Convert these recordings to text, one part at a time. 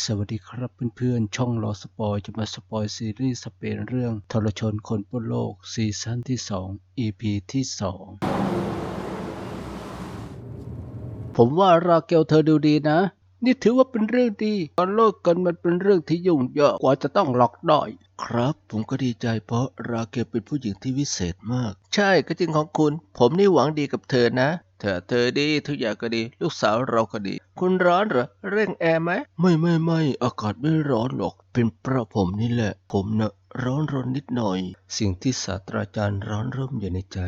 สวัสดีครับเพื่อนๆ ช่องรอสปอยจะมาสปอยซีรีส์สเปนเรื่องทรชนคนบนโลกซีซั่นที่ 2 EP ที่ 2 ผมว่าราเกลเธอดูดีนะ นี่ถือว่าเป็นเรื่องดีการเลิกกันมันเป็นเรื่องที่ยุ่งยากกว่าจะต้องหลอกได้ครับ ผมก็ดีใจเพราะราเกลเป็นผู้หญิงที่วิเศษมาก ใช่ก็จริงของคุณ ผมนี่หวังดีกับเธอนะ เธอเธอดีทุกอย่างก็ดี ลูกสาวเราก็ดี คุณร้อนเหรอเร่งแอร์ไหมไม่ไม่ไม่อากาศไม่ร้อนหรอก เป็นเพราะผมนี่แหละ ผมเนะ่ะร้อนรนนิดหน่อย สิ่งที่ศาสตราจารย์ร้อนเรุ่มอยู่ในใจ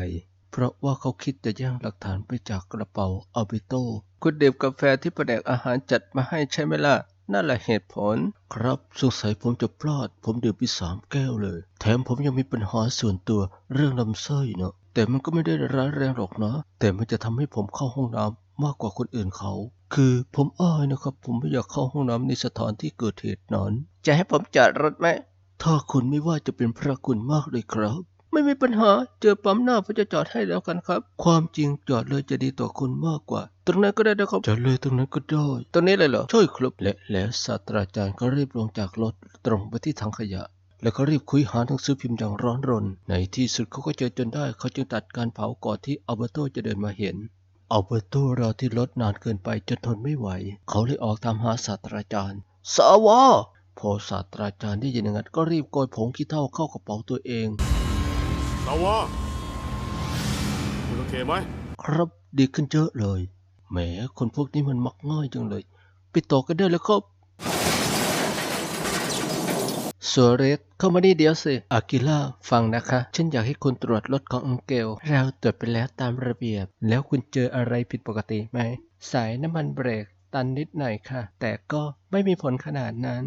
เพราะว่าเขาคิดจะแย่งหลักฐานไปจากกระเป๋าอัลเบโตคุณดื่มกาแฟที่แผนกอาหารจัดมาให้ใช่ไหมล่ะนั่นแหละเหตุผล ครับสงสัยผมจะพลาด ผมดื่มไปสามแก้วเลย แถมผมยังมีปัญหาส่วนตัวเรื่องลำไส้เนาะ แต่มันก็ไม่ได้ร้ายแรงหรอกนะ แต่มันจะทำให้ผมเข้าห้องน้ำมากกว่าคนอื่นเขา คือผมอ้ายนะครับ ผมไม่อยากเข้าห้องน้ำในสถานที่เกิดเหตุนั้น จะให้ผมจอดรถไหม ถ้าคุณไม่ว่าจะเป็นพระคุณมากเลยครับ ไม่มีปัญหา เจอปั๊มหน้าผมจะจอดให้แล้วกันครับ ความจริงจอดเลยจะดีต่อคุณมากกว่า ตรงนั้นก็ได้นะครับ จอดเลยตรงนั้นก็ได้ ตรงนี้เลยเหรอใช่ครับและแล้วศาสตราจารย์ก็รีบลงจากรถตรงไปที่ถังขยะ แล้วก็รีบคุยหาหนังสือพิมพ์อย่างร้อนรน ในที่สุดเขาก็เจอจนได้ เขาจึงตัดการเผาก่อนที่อัลเบโตจะเดินมาเห็นอัลเบโตรอที่รถนานเกินไปจนทนไม่ไหว เขาเลยออกตามหาศาสตราจารย์สวพอศาสตราจารย์ได้ยินอย่างนั้นก็รีบโกยผงขี้เถ้าเข้ากระเป๋าตัวเอง สาวะคุณโอเคไหม ครับดีขึ้นเยอะเลย แหมคนพวกนี้มันมักง่ายจังเลย ไปต่อกันได้แล้วครับ สัวเรสเข้ามานี่เดียวสิอากิล่าฟังนะคะ ฉันอยากให้คุณตรวจรถของอังเกล เราตรวจไปแล้วตามระเบียบ แล้วคุณเจออะไรผิดปกติไหม สายน้ำมันเบรกตันนิดหน่อยค่ะ แต่ก็ไม่มีผลขนาดนั้น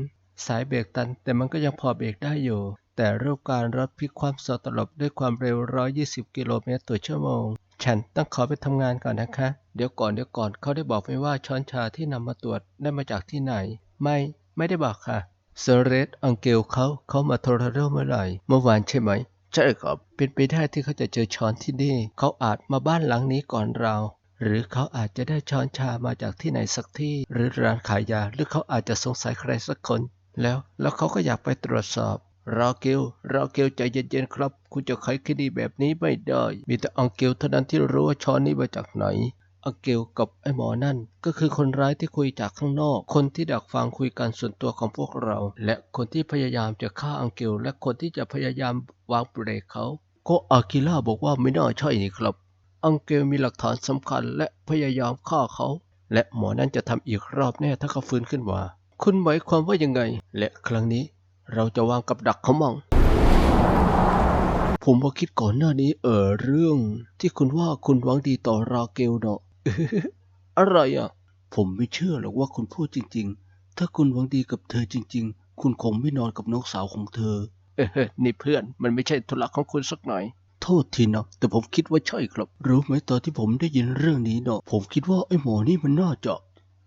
สายเบรกตันแต่มันก็ยังพอเบรกได้อยู่ แต่รูปการรถพลิกความสตลบด้วยความเร็ว 120 กิโลเมตรต่อชั่วโมง ฉันต้องขอไปทำงานก่อนนะคะ เดี๋ยวก่อนเดี๋ยวก่อนเขาได้บอกไว้ว่าช้อนชาที่นำมาตรวจได้มาจากที่ไหน ไม่ ไม่ได้บอกค่ะ เซเรสอังเกลเขาเขามาโทรเรเมื่อไหร่ เมื่อวานใช่ไหม ใช่ครับ เป็นไปได้ที่เขาจะเจอช้อนที่นี่ เขาอาจมาบ้านหลังนี้ก่อนเรา หรือเขาอาจจะได้ช้อนชามาจากที่ไหนสักที่ หรือร้านขายยา หรือเขาอาจจะสงสัยใครสักคน แล้วแล้วเขาก็อยากไปตรวจสอบราเกลราเกลใจเย็นๆครับ คุณจะไขคดีแบบนี้ไม่ได้ มีแต่อังเกลเท่านั้นที่รู้ว่าช้อนนี้มาจากไหน อังเกลกับไอ้หมอนั่น ก็คือคนร้ายที่คุยจากข้างนอก คนที่ดักฟังคุยกันส่วนตัวของพวกเรา และคนที่พยายามจะฆ่าอังเกลและคนที่จะพยายามวางเบรกเขาก็อากิล่าบอกว่าไม่น่าใช่นี่ครับ อังเกลมีหลักฐานสำคัญและพยายามฆ่าเขา และหมอนั่นจะทำอีกรอบแน่ถ้าเขาฟื้นขึ้นมาคุณหมายความว่ายังไง และครั้งนี้เราจะวางกับดักเขามั่งผมว่าคิดก่อนหน้านี้เออเรื่องที่คุณว่าคุณหวังดีต่อราเกลเนาะ อะไรอะ ผมไม่เชื่อหรอกว่าคุณพูดจริง ๆ ถ้าคุณหวังดีกับเธอจริง ๆ คุณคงไม่นอนกับน้องสาวของเธอ เออนี่เพื่อน มันไม่ใช่ธุระของคุณสักหน่อย โทษทีนะแต่ผมคิดว่าใช่ครับ รู้ไหมตอนที่ผมได้ยินเรื่องนี้เนาะผมคิดว่าไอ้หมอนี่มันน่าจะ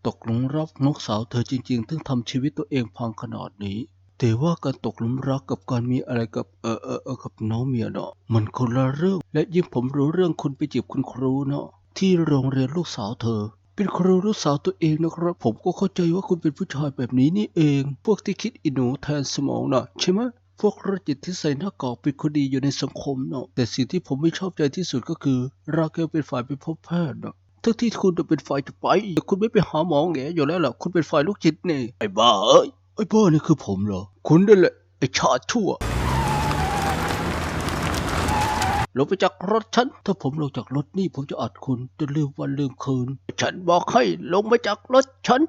ตกหลุมรักน้องสาวเธอจริงๆถึงทำชีวิตตัวเองพังขนาดนี้ แต่ว่าการตกหลุมรักกับการมีอะไรกับเออเออเออกับน้องเมียเนาะมันคนละเรื่อง และยิ่งผมรู้เรื่องคุณไปจีบคุณครูเนาะ ที่โรงเรียนลูกสาวเธอ เป็นครูลูกสาวตัวเองนะครับ ผมก็เข้าใจว่าคุณเป็นผู้ชายแบบนี้นี่เอง พวกที่คิดอิหนูแทนสมองนะใช่ไหมพวกโรคจิตที่ใส่หน้ากากเป็นคนดีอยู่ในสังคมเนาะแต่สิ่งที่ผมไม่ชอบใจที่สุดก็คือ ราเกลเป็นฝ่ายไปพบแพทย์เนาะทั้งที่คุณเป็นฝ่ายจะไปแต่คุณไม่ไปหาหมอแงอยู่แล้วล่ะคุณเป็นฝ่ายลูกจิตนี่ไอ้บ้าเอ้ยไอ้บ้านี่คือผมเหรอ คุณนั่นแหละไอ้ชาติชั่ว ลงไปจากรถฉัน ถ้าผมลงจากรถนี่ผมจะอัดคุณจนลืมวันลืมคืน ฉันบอกให้ลงมาจากรถฉัน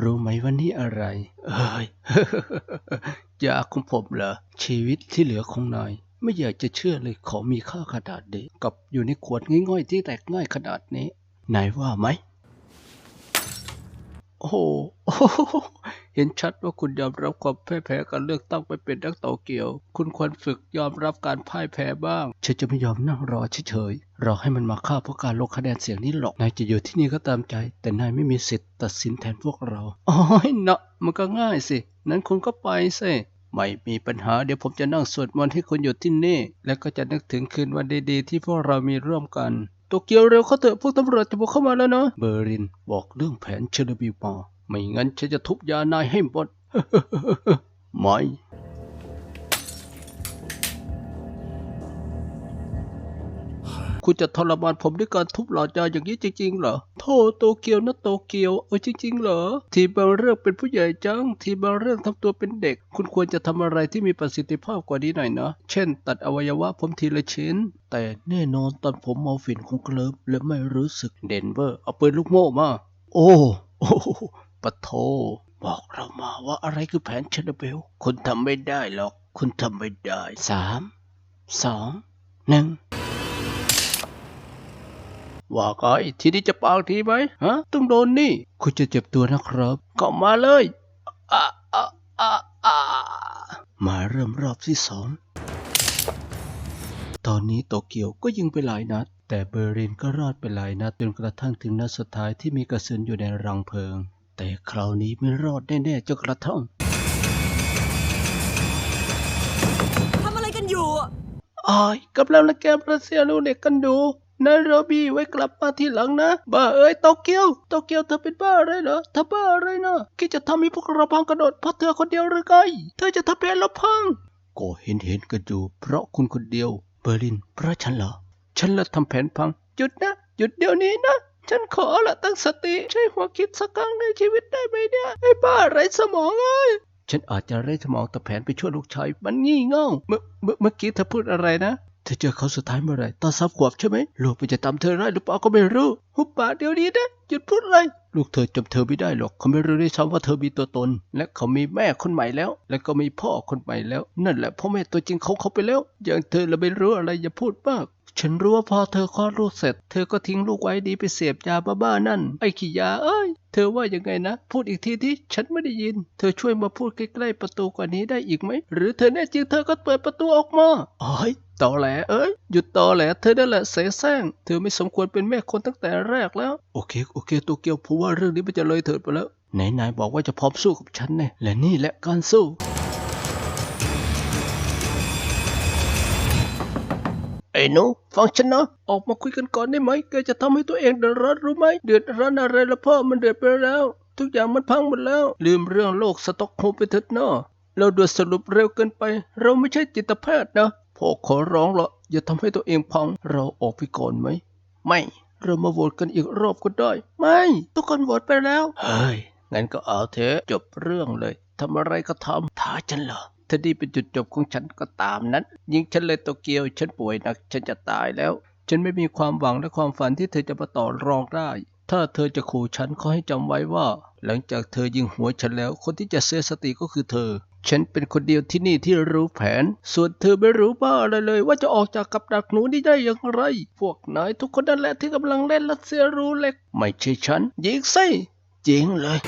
รู้ไหมว่านี่อะไร เอ้ย ยาของผมเหรอ ชีวิตที่เหลือของนายไม่อยากจะเชื่อเลยของมีค่าขนาดนี้กับอยู่ในขวดง่อยๆที่แตกง่ายขนาดนี้ นายว่าไหม โอ้โห เห็นชัดว่าคุณยอมรับความแพ้แพ้การเลือกตั้งไปเป็นนักต่อเกี่ยว คุณควรฝึกยอมรับการพ่ายแพ้บ้าง ฉันจะไม่ยอมนั่งรอเฉยๆ รอให้มันมาฆ่าเพราะการลงคะแนนเสียงนี้หรอก นายจะอยู่ที่นี่ก็ตามใจ แต่นายไม่มีสิทธิ์ตัดสินแทนพวกเราอ๋อเนาะมันก็ง่ายสิ นั้นคุณก็ไปสิไม่มีปัญหาเดี๋ยวผมจะนั่งสวดมนต์ให้คุณอยู่ที่นี่ แล้วก็จะนึกถึงคืนวันดีๆ ที่พวกเรามีร่วมกันโตเกียวเร็วเข้าเถอะพวกตำรวจจะบุกเข้ามาแล้วเนาะเบอร์ลินบอกเรื่องแผนเชอร์บิวมา ไม่งั้นฉันจะทุบยานายให้หมด ไม่ คุณจะทรมานผมด้วยการทุบหลอดยาอย่างนี้จริงๆเหรอ โทษโตเกียวนะโตเกียว เออจริงๆเหรอ ทีบางเรื่องเป็นผู้ใหญ่จัง ทีบางเรื่องทำตัวเป็นเด็ก คุณควรจะทำอะไรที่มีประสิทธิภาพกว่านี้หน่อยนะ เช่น ตัดอวัยวะผมทีละชิ้น แต่แน่นอนตอนผมเมาฝิ่นคงเคลิบและไม่รู้สึก เดนเวอร์ เอาปืนลูกโม่มา โอ้ โอ้ ปะโท บอกเรามาว่าอะไรคือแผนเชนเบล คุณทำไม่ได้หรอก คุณทำไม่ได้สามสองหนึ่งว่าไงทีนี้จะปากทีไหมฮะ ต้องโดนนี่ คุณจะเจ็บตัวนะครับก็มาเลยอะอะอะอะมาเริ่มรอบที่สองตอนนี้โตเกียวก็ยิงไปหลายนัด แต่เบอร์ลินก็รอดไปหลายนัดจนกระทั่งถึงนัดสุดท้ายที่มีกระสุนอยู่ในรังเพลิง แต่คราวนี้ไม่รอดแน่ๆจนกระทั่งทำอะไรกันอยู่อะอายกำลังระแกมรัสเซียนูเด็กกันดูนายโรบีไว้กลับมาทีหลังนะ บ้าเอ้ยโตเกียว โตเกียวเธอเป็นบ้าอะไรเหรอเธอบ้าอะไรนะคิดจะทำให้พวกเราพังกระโดดเพราะเธอคนเดียวหรือไง เธอจะทำให้เราพัง ก็เห็นเห็นๆกันอยู่ เพราะคุณคนเดียว เบอร์ลิน เพราะฉันเหรอ ฉันละทำแผนพัง หยุดนะ หยุดเดี๋ยวนี้นะ ฉันขอละตั้งสติใช้หัวคิดสักครั้งในชีวิตได้ไหมเนี่ยไอ้บ้าไรสมองเอ้ยฉันอาจจะไร้สมองแต่แผนไปช่วยลูกชายมันงี่เง่าเมื่อเมื่อกี้เธอพูดอะไรนะเธอเจอเขาสุดท้ายเมื่อไรตอนสามขวบใช่ไหมลูกไปจะตามเธอได้หรือเปล่าก็ไม่รู้หุบปากเดี๋ยวนี้นะหยุดพูดเลยลูกเธอจำเธอไม่ได้หรอกเขาไม่รู้ด้วยซ้ำว่าเธอมีตัวตน และเขามีแม่คนใหม่แล้ว และก็มีพ่อคนใหม่แล้ว นั่นแหละพ่อแม่ตัวจริงเขาเขาไปแล้ว อย่างเธอเราไม่รู้อะไรอย่าพูดมาก ฉันรู้ว่าพอเธอคลอดลูกเสร็จ เธอก็ทิ้งลูกไว้ดีไปเสพยาบ้าๆนั่น ไอ้ขี้ยาเอ้ย เธอว่ายังไงนะ พูดอีกทีที่ฉันไม่ได้ยิน เธอช่วยมาพูดใกล้ๆประตูกว่านี้ได้อีกไหม หรือเธอแน่จริงเธอก็เปิดประตูออกมาโอ้ยตอแหลเอ้ยหยุดตอแหลเธอนั่นแหละเสแสร้งเธอไม่สมควรเป็นแม่คนตั้งแต่แรกแล้ว โอเค โอเคตัวเกียวผมว่าเรื่องนี้มันจะเลยเถิดไปแล้วไหนนายบอกว่าจะพร้อมสู้กับฉันเนี่ยและนี่แหละการสู้ ไอ้หนูฟังฉันนะ ออกมาคุยกันก่อนได้ไหมแกจะทำให้ตัวเองเดือดร้อนรู้ไหม เดือดร้อนอะไรละพ่อมันเดือดไปแล้ว ทุกอย่างมันพังหมดแล้ว ลืมเรื่องโลกสต็อกโฮมไปเถิดนะเราด่วนสรุปเร็วเกินไป เราไม่ใช่จิตแพทย์นะพ่อขอร้องละอย่าทำให้ตัวเองพัง เราออกไปก่อนไหม ไม่ เรามาโหวตกันอีกรอบก็ได้ ไม่ ทุกคนโหวตไปแล้ว เฮ้ย งั้นก็เอาเถอะจบเรื่องเลยทำอะไรก็ทำท้าฉันเหรอ ถ้านี่เป็นจุดจบของฉันก็ตามนั้น ยิงฉันเลยโตเกียว ฉันป่วยหนัก ฉันจะตายแล้ว ฉันไม่มีความหวังและความฝันที่เธอจะมาต่อรองได้ ถ้าเธอจะขู่ฉันขอให้จำไว้ว่า หลังจากเธอยิงหัวฉันแล้ว คนที่จะเสียสติก็คือเธอ ฉันเป็นคนเดียวที่นี่ที่รู้แผน ส่วนเธอไม่รู้บ้าอะไรเลย ว่าจะออกจากกับดักหนูนี้ได้อย่างไร พวกนายทุกคนนั่นแหละที่กำลังเล่นรัสเซียรู้เล็ก ไม่ใช่ฉัน ยิงสิยิงเลย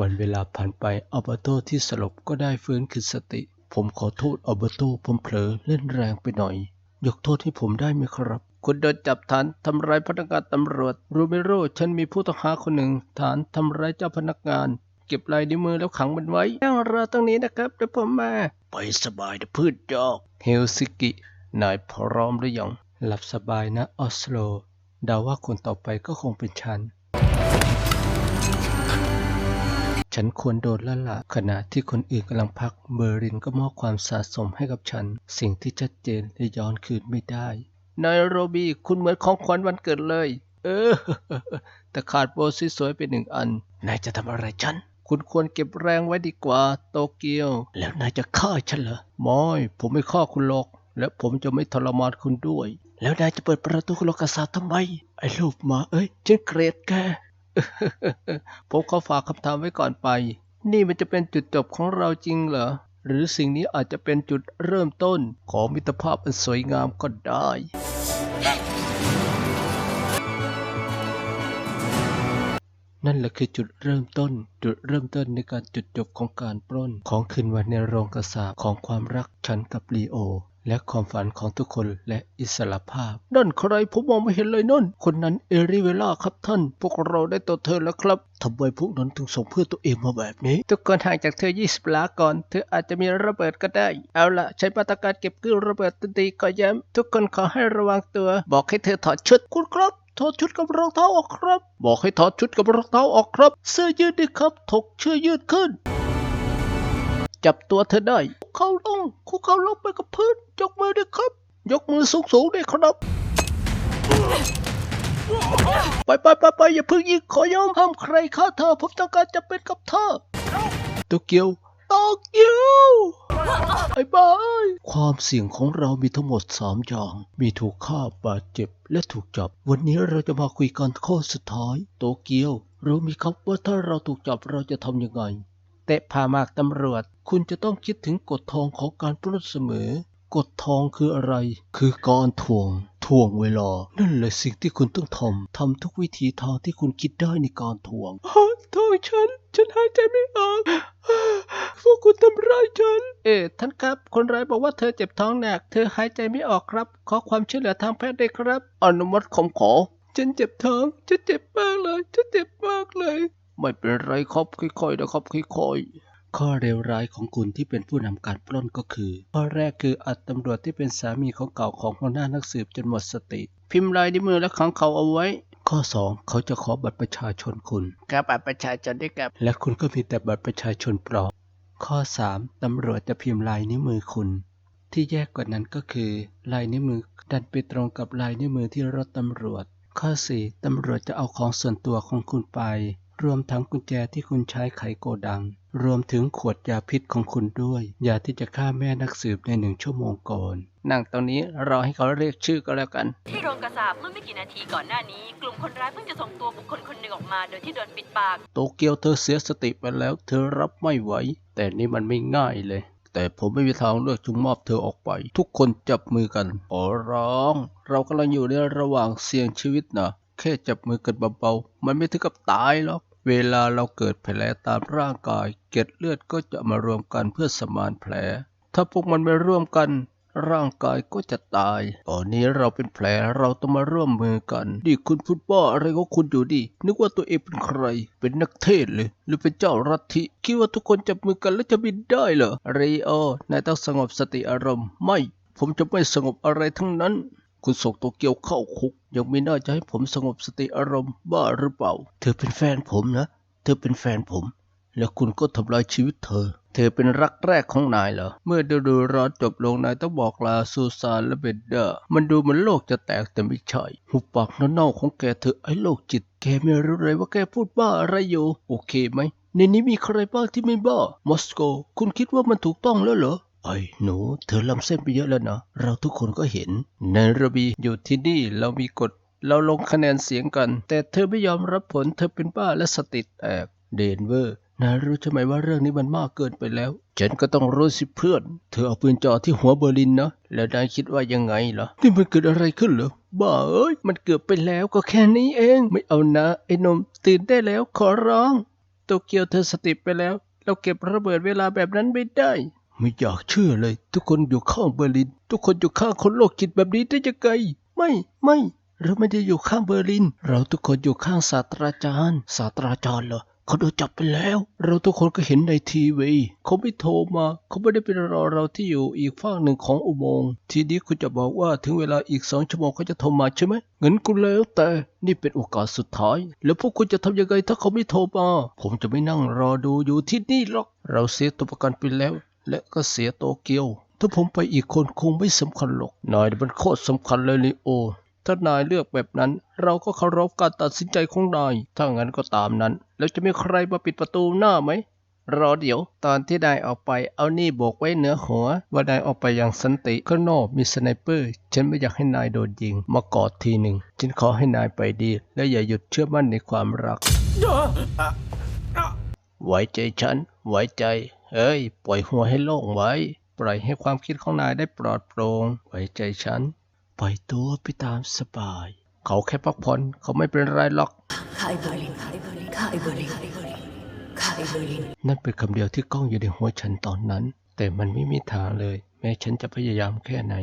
วันเวลาผ่านไปอัลเบโตที่สลบก็ได้ฟื้นคืนสติ ผมขอโทษอัลเบโตผมเผลอเล่นแรงไปหน่อย ยกโทษให้ผมได้ไหมครับ คุณโดนจับฐานทำร้ายพนักงานตำรวจ รูเมโรฉันมีผู้ต้องหาคนหนึ่ง ฐานทำร้ายเจ้าพนักงาน เก็บลายนิ้วมือแล้วขังมันไว้นั่งรอตรงนี้นะครับเดี๋ยวผมมา ไปสบายนะพืชจอก เฮลซิกินายพร้อมหรือยังหลับสบายนะออสโลเดาว่าคนต่อไปก็คงเป็นฉัน ฉันควรโดนแล้วล่ะขณะที่คนอื่นกำลังพัก เบอร์ลินก็มอบความสะสมให้กับฉัน สิ่งที่ชัดเจนและย้อนคืนไม่ได้นายโรบีคุณเหมือนของขวัญวันเกิดเลย เออ แต่ขาดโบสวยๆไปหนึ่งอัน นายจะทำอะไรฉัน คุณควรเก็บแรงไว้ดีกว่า โตเกียว แล้วนายจะฆ่าฉันเหรอไม่ผมไม่ฆ่าคุณหรอก และผมจะไม่ทรมานคุณด้วย แล้วนายจะเปิดประตูโลกาสาททำไม ไอ้ลูกหมาเอ้ยฉันเกลียดแก ผมขอฝากคำถามไว้ก่อนไป นี่มันจะเป็นจุดจบของเราจริงเหรอ หรือสิ่งนี้อาจจะเป็นจุดเริ่มต้นของมิตรภาพอันสวยงามก็ได้นั่นแหละคือจุดเริ่มต้น จุดเริ่มต้นในการจุดจบของการปล้น ของคืนวันในโรงกระสาบของความรักฉันกับลีโอ และความฝันของทุกคนและอิสระภาพ นั่นใครผมมองไม่เห็นเลยนั่น คนนั้นเอริเวล่าครับท่าน พวกเราได้ตัวเธอแล้วครับทำไมพวกนั้นถึงส่งเพื่อตัวเองมาแบบนี้ ทุกคนห่างจากเธอ 20ล้าก่อน เธออาจจะมีระเบิดก็ได้ เอาละใช้มาตรการเก็บกู้ระเบิดทันทีขอย้ำทุกคนขอให้ระวังตัว บอกให้เธอถอดชุดคุณครับถอดชุดกับรองเท้าออกครับ บอกให้ถอดชุดกับรองเท้าออกครับ เสื้อยืดดิครับ ถกเสื้อยืดขึ้น จับตัวเธอได้คุกเข่าลงคุกเข่าลงไปกับพื้นยกมือด้วยครับ ยกมือสูงสูงๆด้วยครับ ไปไปไปไปอย่าเพิ่งยิงขอยอมห้ามใครฆ่าเธอผมต้องการจะเป็นกับเธอโตเกียวโตเกียวไอ้บ้าเอ้ยความเสี่ยงของเรามีทั้งหมดสามอย่าง มีถูกฆ่าบาดเจ็บ และถูกจับ วันนี้เราจะมาคุยกันข้อสุดท้าย โตเกียว รู้ไหมครับว่าถ้าเราถูกจับเราจะทำยังไง เตะผ่ามากตำรวจ คุณจะต้องคิดถึงกฎทองของการปล้นเสมอ กฎทองคืออะไร คือการทวงทวงเวลา นั่นแหละสิ่งที่คุณต้องทำทำทุกวิธีทางที่คุณคิดได้ในการทวงโทษฉัน ฉันหายใจไม่ออกพวกคุณทำร้ายฉัน เอ๊ะท่านครับ คนร้ายบอกว่าเธอเจ็บท้องหนัก เธอหายใจไม่ออกครับ ขอความช่วยเหลือทางแพทย์ด้วยครับ อนุมัติคำขอ ฉันเจ็บท้อง ฉันเจ็บมากเลย ฉันเจ็บมากเลย ไม่เป็นไรครับค่อยๆนะครับค่อยๆข้อเลวร้ายของคุณที่เป็นผู้นำการปล้นก็คือ ข้อแรกคืออัดตำรวจที่เป็นสามีของเก่าของหัวหน้านักสืบจนหมดสติ พิมพ์ลายนิ้วมือและขังเขาเอาไว้ ข้อ 2 เขาจะขอบัตรประชาชนคุณกับบัตรประชาชนด้วยครับและคุณก็มีแต่บัตรประชาชนปลอมข้อ 3 ตำรวจจะพิมพ์ลายนิ้วมือคุณ ที่แย่กว่านั้นก็คือ ลายนิ้วมือดันไปตรงกับลายนิ้วมือที่รถตำรวจ ข้อ 4 ตำรวจจะเอาของส่วนตัวของคุณไป รวมทั้งกุญแจที่คุณใช้ไขโกดัง รวมถึงขวดยาพิษของคุณด้วยยาที่จะฆ่าแม่นักสืบในหนึ่งชั่วโมงก่อนนั่งตรงนี้รอให้เขาเรียกชื่อก็แล้วกัน ที่โรงกระสาบเมื่อไม่กี่นาทีก่อนหน้านี้ กลุ่มคนร้ายเพิ่งจะส่งตัวบุคคลคนหนึ่งออกมา โดยที่โดนปิดปาก โตเกียวเธอเสียสติไปแล้ว เธอรับไม่ไหว แต่นี่มันไม่ง่ายเลย แต่ผมไม่มีทางเลือกจึงมอบเธอออกไป ทุกคนจับมือกันขอร้อง เรากำลังอยู่ในระหว่างเสี่ยงชีวิตนะแค่จับมือกันเบาๆมันไม่ถึงกับตายหรอก เวลาเราเกิดแผลตามร่างกาย เกล็ดเลือดก็จะมารวมกันเพื่อสมานแผล ถ้าพวกมันไม่ร่วมกัน ร่างกายก็จะตาย ตอนนี้เราเป็นแผลเราต้องมาร่วมมือกันดิคุณพูดบ้าอะไรของคุณอยู่ดินึกว่าตัวเองเป็นใคร เป็นนักเทศน์เลยหรือเป็นเจ้ารัฐิคิดว่าทุกคนจับมือกันแล้วจะบินได้เหรอเรโอนายต้องสงบสติอารมณ์ไม่ ผมจะไม่สงบอะไรทั้งนั้น คุณส่งโตเกียวเข้าคุก ยังไม่น่าจะให้ผมสงบสติอารมณ์บ้าหรือเปล่า เธอเป็นแฟนผมนะ เธอเป็นแฟนผม แล้วคุณก็ทำลายชีวิตเธอ เธอเป็นรักแรกของนายเหรอ เมื่อฤดูร้อนจบลงนายต้องบอกลาซูซานและเบนเดอร์ มันดูเหมือนโลกจะแตกแต่ไม่ใช่ หุบปากเน่าๆของแกเธอไอ้โลกจิต แกไม่รู้เลยว่าแกพูดบ้าอะไรอยู่ โอเคไหมในนี้มีใครบ้างที่ไม่บ้า มอสโก คุณคิดว่ามันถูกต้องแล้วเหรอ ไอ้หนู เธอล้ำเส้นไปเยอะแล้วนะเราทุกคนก็เห็นเนระบีอยู่ที่นี่เรามีกฎ เราลงคะแนนเสียงกัน แต่เธอไม่ยอมรับผลเธอเป็นบ้าและสติแตกเดนเวอร์นายรู้ใช่ไหมว่าเรื่องนี้มันมากเกินไปแล้ว ฉันก็ต้องรู้สิเพื่อน เธอเอาปืนจ่อที่หัวเบอร์ลินนะ แล้วนายคิดว่ายังไงล่ะ นี่มันเกิดอะไรขึ้นเหรอ บ้าเอ้ย มันเกือบไปแล้วก็แค่นี้เอง ไม่เอานะ ไอ้นมตื่นได้แล้วขอร้อง โตเกียวเธอสติไปแล้ว เราเก็บระเบิดเวลาแบบนั้นไม่ได้ ไม่อยากเชื่อเลย ทุกคนอยู่ข้างเบอร์ลิน ทุกคนอยู่ข้างคนโลกจิตแบบนี้ได้ยังไงไม่ไม่ เราไม่ได้อยู่ข้างเบอร์ลิน เราทุกคนอยู่ข้างศาสตราจารย์ศาสตราจารย์เหรอเขาโดนจับไปแล้ว เราทุกคนก็เห็นในทีวีเขาไม่โทรมา เขาไม่ได้ไปรอเราที่อยู่อีกฝั่งหนึ่งของอุโมงค์ทีนี้คุณจะบอกว่าถึงเวลาอีกสองชั่วโมงเขาจะโทรมาใช่ไหมเงั้นกูแล้วแต่นี่เป็นโอกาสสุดท้าย แล้วพวกคุณจะทำยังไงถ้าเขาไม่โทรมา ผมจะไม่นั่งรอดูอยู่ที่นี่หรอก เราเสียตัวประกันไปแล้ว และก็เสียโตเกียว ถ้าผมไปอีกคนคงไม่สำคัญหรอก นายนี่มันโคตรสำคัญเลยลิโอ ถ้านายเลือกแบบนั้น เราก็เคารพการตัดสินใจของนาย ถ้างั้นก็ตามนั้น แล้วจะมีใครมาปิดประตูหน้าไหมรอเดี๋ยว ตอนที่นายออกไปเอานี่โบกไว้เหนือหัว ว่านายออกไปอย่างสันติข้างนอกมีสไนเปอร์ ฉันไม่อยากให้นายโดนยิง มากอดทีหนึ่ง ฉันขอให้นายไปดี และอย่าหยุดเชื่อมั่นในความรัก ไว้ใจฉัน ไว้ใจ เอ้ย ปล่อยหัวให้โล่งไว้ ปล่อยให้ความคิดของนายได้ปลอดโปร่ง ไว้ใจฉัน ปล่อยตัวไปตามสบาย เขาแค่พักผ่อนเขาไม่เป็นไรหรอกคายเบอร์ลินคายเบอร์ลินคายเบอร์ลินคายเบอร์ลินคายเบอร์ลินนั่นเป็นคำเดียวที่ก้องอยู่ในหัวฉันตอนนั้น แต่มันไม่มีทางเลย แม้ฉันจะพยายามแค่ไหน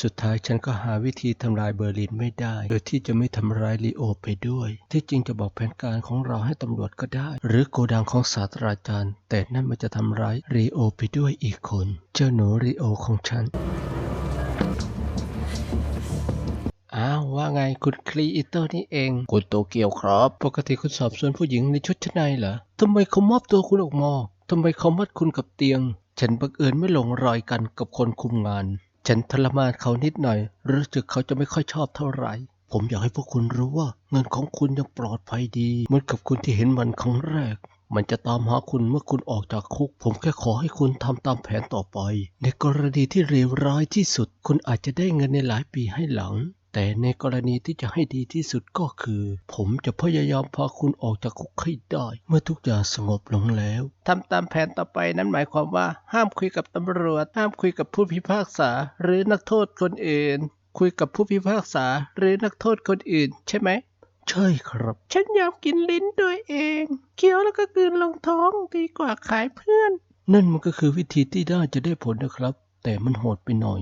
สุดท้ายฉันก็หาวิธีทำลายเบอร์ลินไม่ได้ โดยที่จะไม่ทำร้ายลีโอไปด้วย ที่จริงจะบอกแผนการของเราให้ตำรวจก็ได้ หรือโกดังของศาสตราจารย์ แต่นั่นมันจะทำร้ายรีโอไปด้วยอีกคน เจ้าหนูรีโอของฉัน อ้าวว่าไงคุณคลีอิโต้นี่เอง คุณโตเกียวครับ ปกติคุณสอบสวนผู้หญิงในชุดชั้นในเหรอทำไมเขามอบตัวคุณออกมาทำไมเขามัดคุณกับเตียง ฉันบังเอิญไม่หลงรอยกันกับคนคุมงาน ฉันทรมานเขานิดหน่อย รู้สึกเขาจะไม่ค่อยชอบเท่าไหร่ ผมอยากให้พวกคุณรู้ว่า เงินของคุณยังปลอดภัยดี เหมือนกับคุณที่เห็นมันครั้งแรก มันจะตามหาคุณเมื่อคุณออกจากคุก ผมแค่ขอให้คุณทำตามแผนต่อไป ในกรณีที่เลวร้ายที่สุด คุณอาจจะได้เงินในหลายปีให้หลัง แต่ในกรณีที่จะให้ดีที่สุดก็คือ ผมจะพยายามพาคุณออกจากคุกให้ได้ เมื่อทุกอย่างสงบลงแล้วทำตามแผนต่อไปนั้นหมายความว่า ห้ามคุยกับตำรวจ ห้ามคุยกับผู้พิพากษา หรือนักโทษคนอื่น คุยกับผู้พิพากษา หรือนักโทษคนอื่น ใช่ไหมใช่ครับ ฉันยอมกินลิ้นด้วยเองเคี้ยวแล้วก็กลืนลงท้องดีกว่าขายเพื่อน นั่นมันก็คือวิธีที่น่าจะได้ผลนะครับ แต่มันโหดไปหน่อย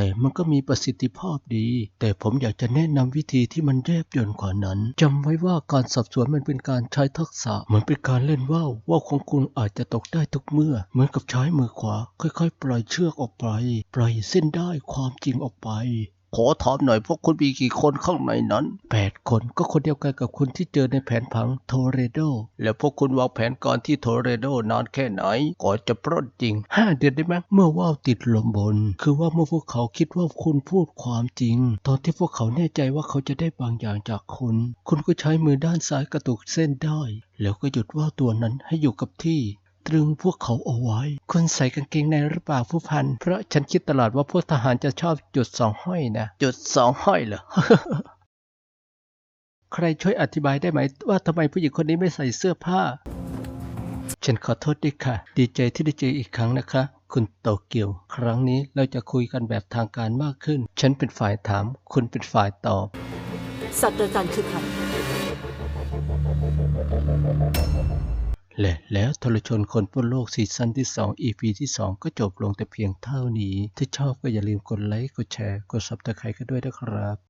แต่มันก็มีประสิทธิภาพดี แต่ผมอยากจะแนะนำวิธีที่มันแยบยลกว่านั้นจำไว้ว่าการสอบสวนมันเป็นการใช้ทักษะเหมือนเป็นการเล่นว่าวว่าของคุณอาจจะตกได้ทุกเมื่อ เหมือนกับใช้มือขวา ค่อยๆ ปล่อยเชือกออกไป ปล่อยเส้นได้ความจริงออกไป ขอถามหน่อยพวกคุณมีกี่คนข้างในนั้น 8 คนก็คนเดียวกันกับคุณที่เจอในแผนผังโทเรโด แล้วพวกคุณวางแผนก่อนที่โทเรโดนานแค่ไหน ก่อนจะปล้นจริง 5 เดือนได้ไหมเมื่อว่าวติดลมบน คือว่าเมื่อพวกเขาคิดว่าคุณพูดความจริง ตอนที่พวกเขาแน่ใจว่าเขาจะได้บางอย่างจากคุณ คุณก็ใช้มือด้านซ้ายกระตุกเส้นได้ แล้วก็หยุดว่าวตัวนั้นให้อยู่กับที่ ตรึงพวกเขาเอาไว้ คุณใส่กางเกงในหรือเปล่าผู้พัน เพราะฉันคิดตลอดว่าพวกทหารจะชอบจุดสองห้อยนะ จุดสองห้อยเหรอ ใครช่วยอธิบายได้ไหม ว่าทำไมผู้หญิงคนนี้ไม่ใส่เสื้อผ้า ฉันขอโทษด้วยค่ะ ดีใจที่ได้เจออีกครั้งนะคะ คุณโตเกียว ครั้งนี้เราจะคุยกันแบบทางการมากขึ้น ฉันเป็นฝ่ายถาม คุณเป็นฝ่ายตอบศาสตราจารย์คือใคร และแล้วทรชนคนบนโลกซีซั่นที่ 2 EP ที่ 2 ก็จบลงแต่เพียงเท่านี้ ถ้าชอบก็อย่าลืมกดไลค์ กดแชร์ กดซับสไครต์กันด้วยนะครับ